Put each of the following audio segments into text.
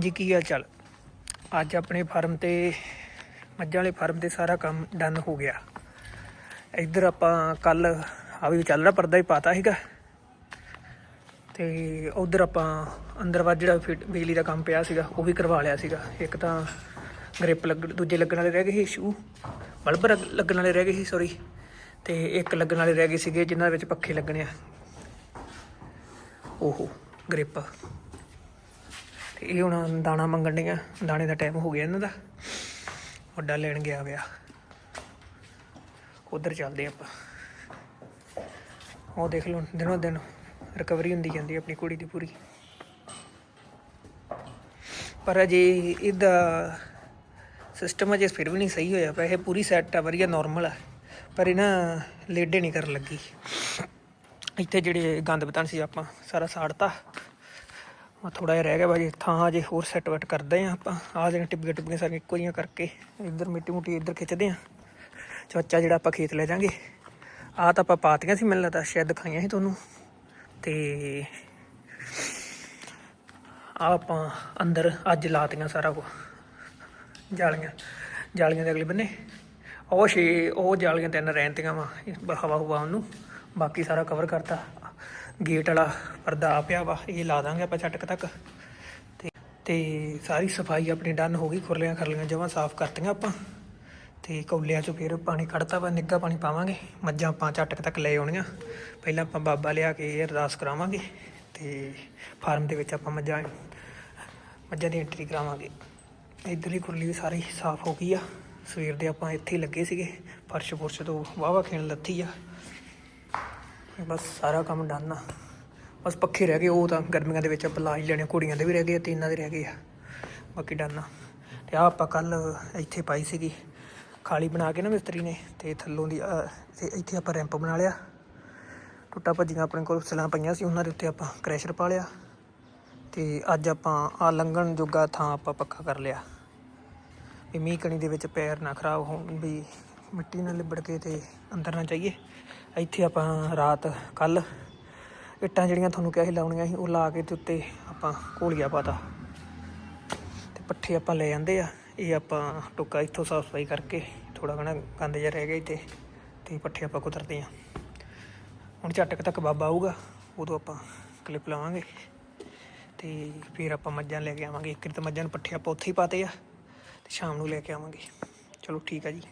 ਜੀ ਕੀ ਹਾਲ ਚਾਲ? ਅੱਜ ਆਪਣੇ ਫਾਰਮ ਤੇ, ਮੱਝਾਂ ਵਾਲੇ ਫਾਰਮ ਤੇ ਸਾਰਾ ਕੰਮ ਡਨ ਹੋ ਗਿਆ। ਇੱਧਰ ਆਪਾਂ ਕੱਲ ਆ ਵੀ ਚੱਲ ਰਿਹਾ ਪਰਦਾ ਹੀ ਪਾਤਾ ਸੀਗਾ। ਤੇ ਉਧਰ ਆਪਾਂ ਅੰਦਰ ਵਾ ਜਿਹੜਾ ਫਿਟ ਬਿਜਲੀ ਦਾ ਕੰਮ ਪਿਆ ਸੀਗਾ, ਉਹ ਵੀ ਕਰਵਾ ਲਿਆ ਸੀਗਾ। ਇੱਕ ਤਾਂ ਗ੍ਰਿਪ ਲੱਗ, ਦੂਜੇ ਲੱਗਣ ਵਾਲੇ ਰਹਿ ਗਏ ਸੀ, ਸ਼ੂ, ਬਲਬ ਲੱਗਣ ਵਾਲੇ ਰਹਿ ਗਏ ਸੀ ਸੌਰੀ ਤੇ ਇੱਕ ਲੱਗਣ ਵਾਲੇ ਰਹਿ ਗਏ ਸੀਗੇ, ਜਿਨ੍ਹਾਂ ਵਿੱਚ ਪੱਖੇ ਲੱਗਣੇ ਆ। ਓਹੋ, ਗ੍ਰਿਪ। ਤੇ ਇਹ ਹੁਣ ਦਾਣਾ ਮੰਗਣ ਡੀਆਂ ਦਾਣੇ ਦਾ ਟਾਈਮ ਹੋ ਗਿਆ ਇਹਨਾਂ ਦਾ। ਵੱਡਾ ਲੈਣ ਗਿਆ ਵਿਆ ਉਧਰ ਚੱਲਦੇ ਆਪਾਂ। ਉਹ ਦੇਖ ਲਓ, ਦਿਨੋਂ ਦਿਨ ਰਿਕਵਰੀ ਹੁੰਦੀ ਜਾਂਦੀ ਆਪਣੀ ਕੁੜੀ ਦੀ ਪੂਰੀ। ਪਰ ਅਜੇ ਇਹਦਾ ਸਿਸਟਮ ਅਜੇ ਫਿਰ ਵੀ ਨਹੀਂ ਸਹੀ ਹੋਇਆ ਪਿਆ। ਇਹ ਪੂਰੀ ਸੈੱਟ ਆ, ਵਧੀਆ ਨਾਰਮਲ ਆ। ਪਰ ਇਹ ਨਾ ਲੇਡੇ ਨਹੀਂ ਕਰਨ ਲੱਗੀ। ਇੱਥੇ ਜਿਹੜੇ ਗੰਦ ਬਤਨ ਸੀ ਆਪਾਂ, ਸਾਰਾ ਸਾੜਤਾ। ਆ ਥੋੜਾ ਜਿਹਾ ਰਹਿ ਗਿਆ ਬਾਜੀ ਥਾਂ ਜੇ ਹੋਰ ਸੈੱਟ ਵੈਟ ਕਰਦੇ ਆ ਆਪਾਂ। ਆਹ ਜਿਹੜੀਆਂ ਟਿੱਬੀਆਂ ਟਿੱਬੀਆਂ ਸਾਰੀਆਂ ਇੱਕੋ ਜਿਹੀਆਂ ਕਰਕੇ ਇੱਧਰ ਮਿੱਟੀ ਮੁੱਟੀ ਇੱਧਰ ਖਿੱਚਦੇ ਆ। ਚੋਚਾ ਜਿਹੜਾ ਆਪਾਂ ਖੇਤ ਲੈ ਜਾਾਂਗੇ। ਆਹ ਤਾਂ ਆਪਾਂ ਪਾਤੀਆਂ ਸੀ, ਮੈਨੂੰ ਲੱਗਦਾ ਸ਼ਾਇਦ ਦਿਖਾਈਆਂ ਸੀ ਤੁਹਾਨੂੰ। ਤੇ ਆਹ ਆਪਾਂ ਅੰਦਰ ਅੱਜ ਲਾਤੀਆਂ ਸਾਰਾ ਕੁ ਜਾਲੀਆਂ ਜਾਲੀਆਂ ਦੇ ਅਗਲੇ ਬੰਨੇ। ਉਹ ਛੇ, ਉਹ ਜਾਲੀਆਂ ਤਿੰਨ ਰਹਿੰਦੀਆਂ ਵਾ ਹਵਾ ਹੁਵਾ ਉਹਨੂੰ। ਬਾਕੀ ਸਾਰਾ ਕਵਰ ਕਰਤਾ। ਗੇਟ ਵਾਲਾ ਪਰਦਾ ਪਿਆ ਵਾ, ਇਹ ਲਾ ਦਾਂਗੇ ਆਪਾਂ ਛਟਕ ਤੱਕ। ਤੇ ਤੇ ਸਾਰੀ ਸਫ਼ਾਈ ਆਪਣੀ ਡਨ ਹੋ ਗਈ, ਖੁਰਲੀਆਂ ਖਰਲੀਆਂ ਜਮਾਂ ਸਾਫ਼ ਕਰਤੀਆਂ ਆਪਾਂ। ਤੇ ਕੌਲਿਆਂ ਚੋਂ ਫਿਰ ਪਾਣੀ ਕੱਢਤਾ ਵਾ, ਨਿੱਘਾ ਪਾਣੀ ਪਾਵਾਂਗੇ, ਮੱਝਾਂ ਆਪਾਂ ਝਟਕ ਤੱਕ ਲੈ ਆਉਣੀਆਂ। ਪਹਿਲਾਂ ਆਪਾਂ ਬਾਬਾ ਲਿਆ ਕੇ ਅਰਦਾਸ ਕਰਾਵਾਂਗੇ, ਤੇ ਫਾਰਮ ਦੇ ਵਿੱਚ ਆਪਾਂ ਮੱਝਾਂ ਮੱਝਾਂ ਦੀ ਐਂਟਰੀ ਕਰਾਵਾਂਗੇ। ਇੱਧਰਲੀ ਖੁਰਲੀ ਵੀ ਸਾਰੀ ਸਾਫ਼ ਹੋ ਗਈ ਆ। ਸਵੇਰ ਦੇ ਆਪਾਂ ਇੱਥੇ ਲੱਗੇ ਸੀਗੇ, ਫਰਸ਼ ਫੁਰਸ਼ ਤੋਂ ਵਾਵਾ ਖੇਣ ਲੱਥੀ ਆ। ਬਸ ਸਾਰਾ ਕੰਮ ਡਨ ਆ। ਬਸ ਪੱਖੇ ਰਹਿ ਗਏ, ਉਹ ਤਾਂ ਗਰਮੀਆਂ ਦੇ ਵਿੱਚ ਆਪਾਂ ਲਾ ਹੀ ਲੈਣੇ, ਕੁੜੀਆਂ ਦੇ ਵੀ ਰਹਿ ਗਏ ਤੇ ਇਹਨਾਂ ਦੇ ਰਹਿ ਗਏ ਆ। ਬਾਕੀ ਡਨ ਆ। ਤੇ ਆ ਆਪਾਂ ਕੱਲ ਇੱਥੇ ਪਾਈ ਸੀਗੀ, ਖਾਲੀ ਬਣਾ ਕੇ ਨਾ ਮਿਸਤਰੀ ਨੇ, ਤੇ ਥੱਲੋਂ ਦੀ ਤੇ ਇੱਥੇ ਆਪਾਂ ਰੈਂਪ ਬਣਾ ਲਿਆ। ਟੁੱਟਾ ਭੱਜੀਆਂ ਆਪਣੇ ਕੋਲ ਸਲਾਂ ਪਈਆਂ ਸੀ, ਉਹਨਾਂ ਦੇ ਉੱਤੇ ਆਪਾਂ ਕ੍ਰੈਸ਼ਰ ਪਾ ਲਿਆ। ਤੇ ਅੱਜ ਆਪਾਂ ਆ ਲੰਘਣ ਜੋਗਾ ਥਾਂ ਆਪਾਂ ਪੱਕਾ ਕਰ ਲਿਆ। ਵੀ ਮੀਂਹ ਕਣੀ ਦੇ ਵਿੱਚ ਪੈਰ ਨਾ ਖਰਾਬ ਹੋਣ, ਵੀ ਮਿੱਟੀ ਨਾਲ ਲਿਬੜ ਕੇ ਤੇ ਅੰਦਰ ਨਾ ਜਾਈਏ। ਇੱਥੇ ਆਪਾਂ ਰਾਤ, ਕੱਲ ਇੱਟਾਂ ਜਿਹੜੀਆਂ ਤੁਹਾਨੂੰ ਕਿਹਾ ਸੀ ਲਾਉਣੀਆਂ ਸੀ, ਉਹ ਲਾ ਕੇ ਤੇ ਉੱਤੇ ਆਪਾਂ ਘੋਲੀਆ ਪਾਤਾ। ਤੇ ਪੱਠੇ ਆਪਾਂ ਲੈ ਜਾਂਦੇ ਆ, ਇਹ ਆਪਾਂ ਟੁੱਕਾ ਇੱਥੋਂ ਸਾਫ਼ ਸਫ਼ਾਈ ਕਰਕੇ ਥੋੜਾ ਘਣਾ ਗੰਦ ਜਿਹਾ ਰਹਿ ਗਿਆ ਇੱਥੇ, ਤੇ ਪੱਠੇ ਆਪਾਂ ਕੁਤਰਦੇ ਆ। ਹੁਣ ਝਟਕ ਤੱਕ ਬਾਬਾ ਆਊਗਾ, ਉਦੋਂ ਆਪਾਂ ਕਲਿੱਪ ਲਾਵਾਂਗੇ। ਤੇ ਫਿਰ ਆਪਾਂ ਮੱਝਾਂ ਲੈ ਕੇ ਆਵਾਂਗੇ, ਇੱਕ ਤਾਂ ਮੱਝਾਂ ਨੂੰ ਪੱਠੇ ਆਪਾਂ ਉੱਥੇ ਹੀ ਪਾਤੇ ਆ, ਤੇ ਸ਼ਾਮ ਨੂੰ ਲੈ ਕੇ ਆਵਾਂਗੇ। ਚਲੋ ਠੀਕ ਆ ਜੀ।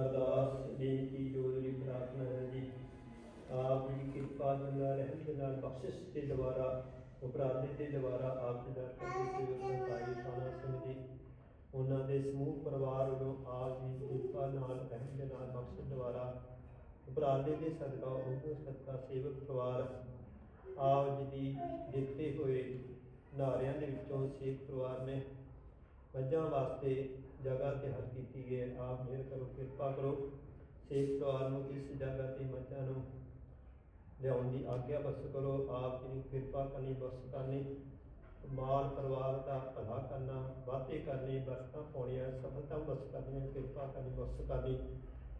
ਅਰਦਾਸ, ਬੇਨਤੀ ਜੋਦਰੀ ਪ੍ਰਾਰਥਨਾ ਹੈ ਜੀ, ਆਪ ਦੀ ਕਿਰਪਾ ਨਾਲ ਰਹਿਮਤ ਨਾਲ, ਬਖਸ਼ਿਸ਼ ਤੇ ਦੁਆਰਾ ਉਪਰਾਲੇ ਤੇ ਦੁਆਰਾ ਆਪ ਜੀ ਦਾ ਕਰਦੇ ਸੇਵਕ ਭਾਈ ਸਾਨਾ ਸਿੰਘ ਜੀ, ਉਹਨਾਂ ਦੇ ਸਮੂਹ ਪਰਿਵਾਰ ਵੱਲੋਂ ਆਪ ਦੀ ਕਿਰਪਾ ਨਾਲ ਰਹਿਮਤ ਨਾਲ, ਬਖਸ਼ਿਸ਼ ਦੁਆਰਾ ਉਪਰਾਲੇ ਦੇ ਸਦਕਾ, ਉਹ ਸਦਕਾ ਸੇਵਕ ਪਰਿਵਾਰ ਆਪ ਜੀ ਦੀ ਦਿੱਤੇ ਹੋਏ ਨਾਰਿਆਂ ਦੇ ਵਿੱਚੋਂ ਸੇਵਕ ਪਰਿਵਾਰ ਨੇ, ਮੱਝਾਂ ਵਾਸਤੇ ਜਗ੍ਹਾ ਤਿਆਰ ਕੀਤੀ ਹੈ ਆਪ ਮਿਹਰ ਕਰੋ ਕਿਰਪਾ ਕਰੋ ਸੇਵ ਪਰਿਵਾਰ ਨੂੰ ਇਸ ਜਗ੍ਹਾ ਤੇ ਮੱਝਾਂ ਨੂੰ ਲਿਆਉਣ ਦੀ ਆਗਿਆ ਬਖਸ਼ ਕਰੋ ਆਪ ਜੀ ਨੂੰ ਕਿਰਪਾ ਕਰਨੀ ਬਖਸ਼ ਕਰਨੀ ਮਾਲ ਪਰਿਵਾਰ ਦਾ ਭਲਾ ਕਰਨਾ ਵਾਅਦੇ ਕਰਨੇ ਬਰਕਤਾਂ ਪਾਉਣੀਆਂ ਸਫਲਤਾ ਬਖਸ਼ ਕਰਨੀ ਕਿਰਪਾ ਕਰਨੀ ਬਖਸ਼ ਕਰਨੀ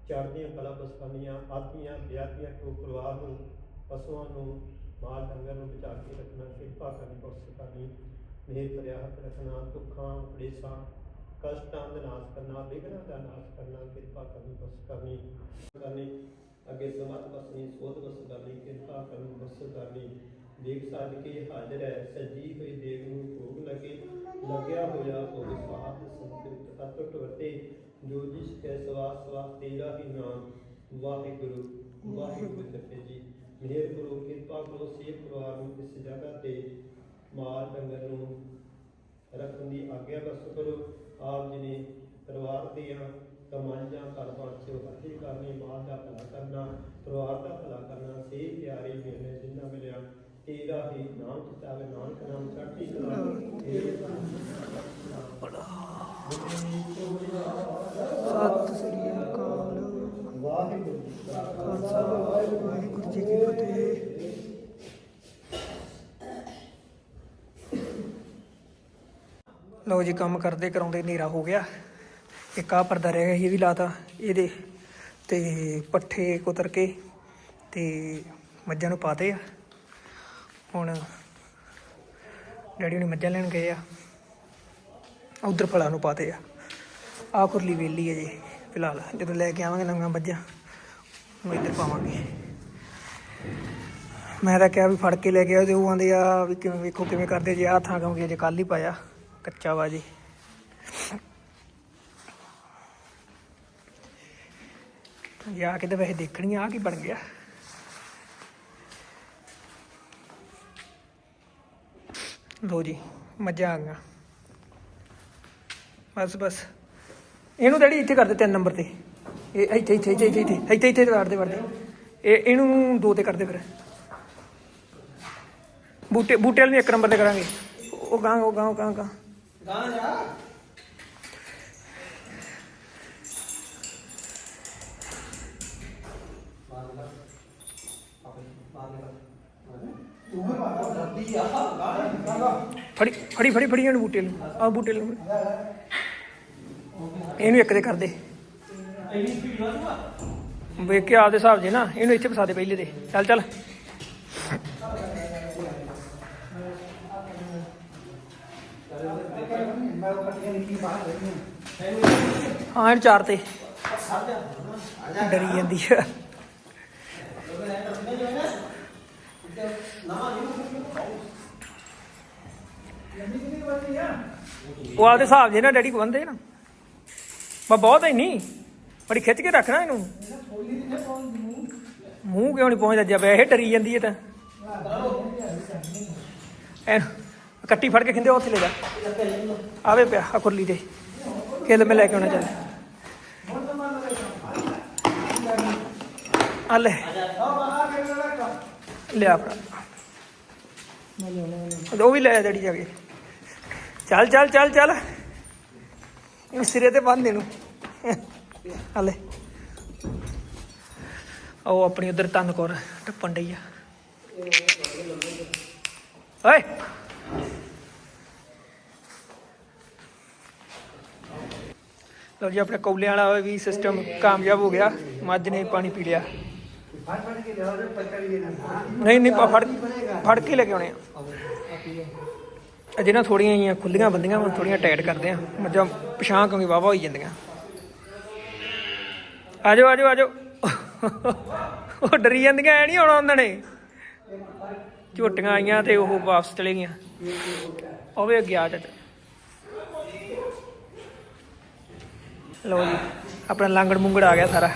ਚੜ੍ਹਦੀਆਂ ਕਲਾ ਬਖਸ਼ ਕਰਨੀਆਂ ਆਤੀਆਂ ਵਿਆਤੀਆਂ ਤੋਂ ਪਰਿਵਾਰ ਨੂੰ ਪਸ਼ੂਆਂ ਨੂੰ ਮਾਲ ਡੰਗਰ ਨੂੰ ਬਚਾ ਕੇ ਰੱਖਣਾ ਕਿਰਪਾ ਕਰਨੀ ਬਖਸ਼ ਕਰਨੀ ਮਿਹਰ ਭਰਿਆ ਹੱਥ ਰੱਖਣਾ ਦੁੱਖਾਂ ਕਲੇਸ਼ਾਂ ਕਸ਼ਟਾਂ ਦਾ ਨਾਸ਼ ਕਰਨਾ ਵਿਘਨਾਂ ਦਾ ਨਾਸ਼ ਕਰਨਾ, ਕਿਰਪਾ ਕਰਨੀ, ਬਸ ਕਰਨੀ ਕਰਨੀ। ਅੱਗੇ ਸਮਤ ਬਸਨੀ, ਸੋਧ ਬਸ ਕਰਨੀ, ਕਿਰਪਾ ਕਰਨੀ, ਬਸ ਕਰਨੀ। ਦੇਖ ਸਾਧ ਕੇ ਹਾਜ਼ਰ ਹੈ, ਸਜੀ ਹੋਈ ਦੇਵ ਨੂੰ ਭੋਗ ਲਗੇ, ਲੱਗਿਆ ਹੋਇਆ ਭੋਗ ਸਾਧ ਸੰਤ੍ਰਿਪਤ ਅਤੁੱਟ ਵਰਤੇ ਜੋ ਜਿਸ ਕੈ ਸਵਾਸ ਸਵਾਸ ਤੇਰਾ ਹੀ ਨਾਮ, ਵਾਹਿਗੁਰੂ ਵਾਹਿਗੁਰੂ ਜਪੇ ਜੀ। ਮਿਹਰ ਕਰੋ, ਕਿਰਪਾ ਕਰੋ, ਸੇਵ ਪਰਿਵਾਰ ਨੂੰ ਇਸ ਜਗ੍ਹਾ ਤੇ। ਮਾਲ ਡੰਗਰ ਨੂੰ ਰੱਖਣ ਦੀ ਆਗਿਆ ਬਖਸ਼ ਕਰੋ। ਆਪ ਜੀ ਨੇ ਪਰਿਵਾਰ ਦੀਆਂ ਕਮਾਈਆਂ ਘਰ-ਬਾਰ ਸੇ ਵਾਧੀ ਕਰਨੀ ਮਾਲ ਦਾ ਭਲਾ ਕਰਨਾ ਪਰਿਵਾਰ ਦਾ ਭਲਾ ਕਰਨਾ ਸੇ ਪਿਆਰੇ ਮਿਲਨੇ ਜਿੰਨਾ ਮਿਲਿਆ ਤੇਰਾ ਹੀ ਨਾਮ ਚਿਤਾਵੇ ਨਾਨਕ ਨਾਮ ਚੜ੍ਹਦੀ ਕਲਾ। ਸਤਿ ਸ੍ਰੀ ਅਕਾਲ। ਵਾਹਿਗੁਰੂ ਜੀ ਕਾ ਖਾਲਸਾ ਵਾਹਿਗੁਰੂ ਜੀ ਕੀ ਫਤਿਹ। ਲਓ ਜੀ ਕੰਮ ਕਰਦੇ ਕਰਾਉਂਦੇ ਹਨੇਰਾ ਹੋ ਗਿਆ। ਇੱਕ ਆਹ ਪਰਦਾ ਰਹਿ ਗਿਆ ਸੀ, ਇਹ ਵੀ ਲਾਤਾ ਇਹਦੇ। ਤੇ ਪੱਠੇ ਕੁਤਰ ਕੇ ਤੇ ਮੱਝਾਂ ਨੂੰ ਪਾਤੇ ਆ। ਹੁਣ ਡੈਡੀ ਹੁਣੀ ਮੱਝਾਂ ਲੈਣ ਗਏ ਆ। ਉਧਰ ਫਲਾਂ ਨੂੰ ਪਾਤੇ ਆ। ਆ ਕੁਰਲੀ ਵੇਲੀ ਹੈ ਜੀ ਫਿਲਹਾਲ। ਜਦੋਂ ਲੈ ਕੇ ਆਵਾਂਗੇ ਨਵੀਆਂ ਮੱਝਾਂ ਉਹ ਇੱਧਰ ਪਾਵਾਂਗੇ। ਮੈਂ ਤਾਂ ਕਿਹਾ ਵੀ ਫੜ ਕੇ ਲੈ ਕੇ ਆਓ ਤੇ ਉਹ ਆਂਦੇ ਆ ਵੀ ਕਿਵੇਂ ਵੇਖੋ ਕਿਵੇਂ ਕਰਦੇ ਜੇ ਆ ਥਾਂ ਕਿਉਂਕਿ ਜੇ ਕੱਲ ਹੀ ਪਾਇਆ। ਕੱਚਾ ਵਾ ਜੀ। ਜੀ ਆ ਕੇ ਤਾਂ ਵੈਸੇ ਦੇਖਣੀ ਆ ਕੀ ਬਣ ਗਿਆ। ਲੋ ਜੀ, ਮੱਝਾਂ ਆ ਗਈਆਂ। ਬਸ ਬਸ। ਇਹਨੂੰ ਡੈਡੀ ਇੱਥੇ ਕਰ ਦੇ ਤਿੰਨ ਨੰਬਰ ਤੇ। ਇਹ ਇੱਥੇ ਇੱਥੇ ਇੱਥੇ ਇੱਥੇ ਇੱਥੇ ਇੱਥੇ ਇੱਥੇ ਵੜਦੇ ਵੜਦੇ। ਇਹ ਇਹਨੂੰ ਦੋ ਤੇ ਕਰਦੇ ਫਿਰ। ਬੂਟੇ ਬੂਟੇ ਵਾਲੇ ਨੂੰ ਇੱਕ ਨੰਬਰ ਤੇ ਕਰਾਂਗੇ। ਉਹ ਗਾਂ ਉਹ ਗਾਂ ਉਹ ਗਾਂ। ਗਾਂ ਫੜੀ ਫੜੀ ਫੜੀ ਫੜੀ ਇਹਨੂੰ ਬੂਟੇ ਨੂੰ। ਆ ਬੂਟੇ ਨੂੰ। ਇਹਨੂੰ ਇੱਕ ਦੇ ਕਰ ਦੇ। ਵੇਖ ਕੇ ਆਪਦੇ ਹਿਸਾਬ ਜੇ ਨਾ। ਇਹਨੂੰ ਇੱਥੇ ਫਸਾ ਦੇ ਪਹਿਲੇ ਦੇ। ਚੱਲ ਚੱਲ। ਹਾਂ ਚਾਰ ਤੇ। ਡਰੀ ਜਾਂਦੀ ਆ। ਉਹ ਆਪਦੇ ਹਿਸਾਬ ਜੇ ਨਾ ਡੈਡੀ ਕੋ ਬੰਦੇ ਨਾ। ਮੈਂ ਬਹੁਤ ਹੈ ਨਹੀਂ ਬੜੀ ਖਿੱਚ ਕੇ ਰੱਖਣਾ ਇਹਨੂੰ। ਮੂੰਹ ਕਿਉਂ ਨਹੀਂ ਪਹੁੰਚਦਾ? ਜਦ ਇਹ ਡਰੀ ਜਾਂਦੀ ਹੈ ਤਾਂ। ਐਨ ਕੱਟੀ ਫੜ ਕੇ ਖਿੰਦੇ, ਉੱਥੇ ਲੈ ਜਾ। ਆਵੇ ਪਿਆ ਆ ਕੁਰਲੀ ਤੇ ਕਿਲ ਮੈਂ ਲੈ ਕੇ ਆਉਣਾ ਚੱਲ। ਆ ਲੈ। ਲਿਆ ਭਰਾ ਉਹ ਵੀ ਲੈ ਆ ਡੈਡੀ ਜਾ ਕੇ। ਚੱਲ ਚੱਲ ਚੱਲ ਚੱਲ। ਇਹਨੂੰ ਸਿਰੇ ਤੇ ਬੰਨ ਦੇ ਨੂੰ ਹਲੇ ਉਹ ਆਪਣੀ ਉਧਰ ਤਨ ਕੋਰ ਟੱਪਣ ਡਈ ਆ। ਓਏ! ਲਓ ਜੀ, ਆਪਣੇ ਕੌਲਿਆਂ ਵਾਲਾ ਵੀ ਸਿਸਟਮ ਕਾਮਯਾਬ ਹੋ ਗਿਆ। ਮੱਝ ਨੇ ਪਾਣੀ ਪੀ ਲਿਆ। ਨਹੀਂ ਨਹੀਂ ਫੜ ਫੜ ਕੇ ਲੈ ਕੇ ਆਉਣੇ ਆ। ਅਜੇ ਨਾ ਥੋੜੀਆਂ ਜੀਆਂ ਖੁੱਲੀਆਂ ਬੰਦੀਆਂ, ਹੁਣ ਥੋੜੀਆਂ ਟਾਈਟ ਕਰਦੇ ਆ। ਮੱਝਾਂ ਪਛਾਂ ਕਿਉਂਕਿ ਵਾਵਾ ਹੋਈ ਜਾਂਦੀਆਂ। ਆਜੋ ਆਜੋ ਆਜੋ। ਉਹ ਡਰੀ ਜਾਂਦੀਆਂ, ਐ ਨਹੀਂ ਆਉਣਾ ਉਹਨਾਂ ਨੇ। ਝੋਟੀਆਂ ਆਈਆਂ ਤੇ ਉਹ ਵਾਪਸ ਚਲੇ ਗਈਆਂ। ਉਹ ਵੀ ਅੱਗੇ ਆ ਚੱਲ ਲਓ ਜੀ, ਆਪਣਾ ਲਾਂਗੜ ਮੁੰਗੜ ਆ ਗਿਆ ਸਾਰਾ।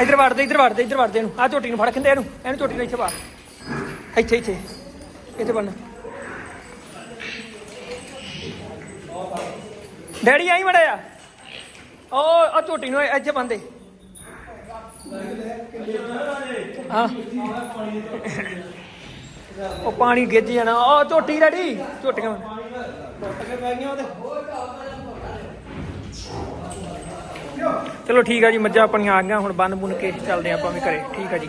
ਇੱਧਰ ਵੜਦੇ ਇੱਧਰ ਵੜਦੇ ਇੱਧਰ ਵੜਦੇ ਇਹਨੂੰ। ਆ ਝੋਟੀ ਨੂੰ ਫੜ, ਖਿੰਦੇ ਇਹਨੂੰ। ਇਹਨੂੰ ਝੋਟੀ ਨੂੰ ਇੱਥੇ ਪਾ। ਇੱਥੇ ਇੱਥੇ। ਇੱਥੇ ਬੰਨ। ਡੈਡੀ ਆਈ ਮੜਿਆ। ਉਹ ਆ ਝੋਟੀ ਨੂੰ ਇੱਥੇ ਬੰਦੇ ਹਾਂ। ਉਹ ਪਾਣੀ ਗਿੱਜ ਜਾਣਾ। ਉਹ ਝੋਟੀ ਡੈਡੀ ਝੋਟੀਆਂ। ਚਲੋ ਠੀਕ ਆ ਜੀ, ਮੱਝਾਂ ਆਪਣੀਆਂ ਆ ਗਈਆਂ, ਹੁਣ ਬੰਨ ਬੁੰਨ ਕੇ ਚੱਲਦੇ ਆਪਾਂ ਵੀ ਘਰੇ। ਠੀਕ ਆ ਜੀ।